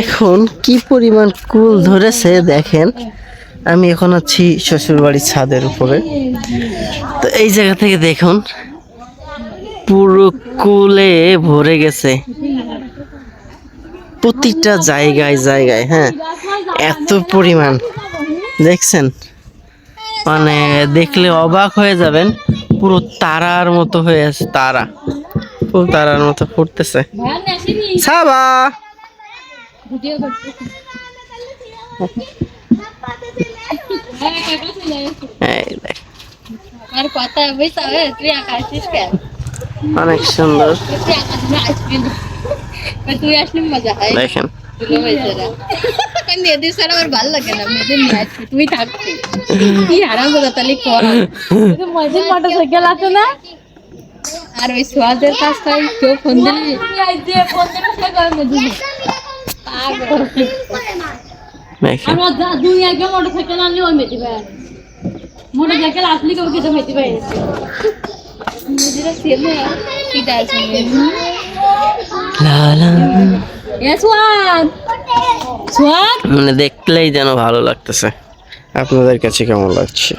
এখন কি পরিমাণ কুল ধরেছে দেখেন। আমি এখন আছি শ্বশুর বাড়ির ছাদের উপরে। তো এই জায়গা থেকে দেখুন, পুরো কুলে ভরে গেছে। প্রতিটা জায়গায় জায়গায় হ্যাঁ এত পরিমাণ। দেখছেন? মানে দেখলে অবাক হয়ে যাবেন, পুরো তারার মতো হয়ে আছে তারা। পুরো তারার মতো ফুটতেছে। সাবা! অনেক সুন্দর। দেখেন। ভালো লাগে না তুমি থাকবি কি তাহলে কর মজিদ মোটর সাইকেল আছে না? আর ওই সোয়াদের কাছ থেকে কেউ ফোন দিলে আনলে ওই মেয়েটি ভাই কেউ কিছু মেয়েটি ভাই মানে দেখলেই যেন ভালো লাগতেছে। আপনাদের কাছে কেমন লাগছে?